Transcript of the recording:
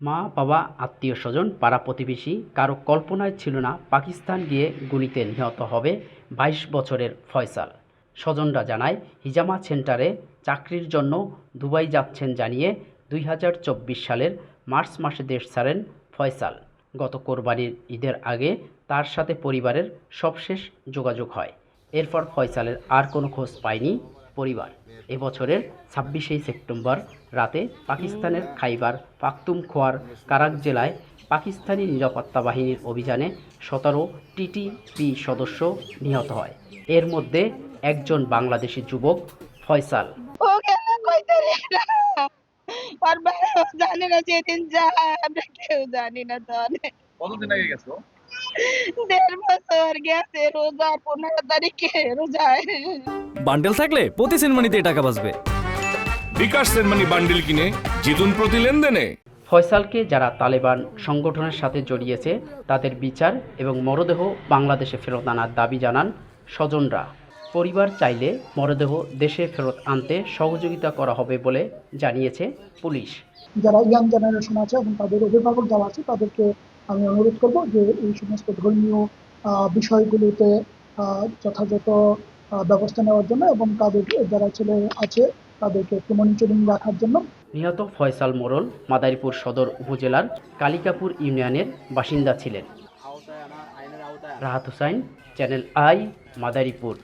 মা, বাবা, আত্মীয় স্বজন, পাড়া প্রতিবেশী, কারও কল্পনায় ছিল না পাকিস্তান গিয়ে গুলিতে নিহত হবে বাইশ বছরের ফয়সাল। স্বজনরা জানায়, হিজামা সেন্টারে চাকরির জন্য দুবাই যাচ্ছেন জানিয়ে দুই হাজার চব্বিশ সালের মার্চ মাসে দেশ ছাড়েন ফয়সাল। গত কোরবানির ঈদের আগে তার সাথে পরিবারের সবশেষ যোগাযোগ হয়। এরপর ফয়সালের আর কোনো খোঁজ পায়নি পরিবার। এবছরের ছাব্বিশে সেপ্টেম্বর রাতে পাকিস্তানের খাইবার পাখতুনখোয়ার কারাক জেলায় পাকিস্তানি নিরাপত্তা বাহিনীর অভিযানে সতেরো টিটিপি সদস্য নিহত হয়। এর মধ্যে একজন বাংলাদেশি যুবক ফয়সাল। জানে না যেদিন আমরা কেউ জানি না কতদিন আগে গেছো? দেড় বছর গেছে রোজা পনেরো তারিখে রোজায় বান্ডেল থাকলে প্রতি সেনমানিতে টাকা বাঁচবে। বিকাশ সেনমানি বান্ডিল কিনে জিতুন প্রতি লেনদেনে। ফয়সালকে যারা তালেবান সংগঠনের সাথে জড়িয়েছে তাদের বিচার এবং মরদেহ বাংলাদেশে ফেরত আনার দাবি জানান স্বজনরা। পরিবার চাইলে মরদেহ দেশে ফেরত আনতে সহযোগিতা করা হবে বলে জানিয়েছে পুলিশ। যারা ইয়াং জেনারেশন আছে এবং তাদের অভিভাবক যারা আছে তাদেরকে আমি অনুরোধ করব যে এই সমস্ত ধর্মীয় বিষয়গুলোতে যথাযথ ব্যবস্থা নেওয়ার জন্য এবং তাদের, যারা ছেলে আছে, তাদেরকে একটু মনিটরিং রাখার জন্য। নিহত ফয়সাল মোরল মাদারীপুর সদর উপজেলার কালিকাপুর ইউনিয়নের বাসিন্দা ছিলেন। Rahat Hossain, channel I, Madaripur.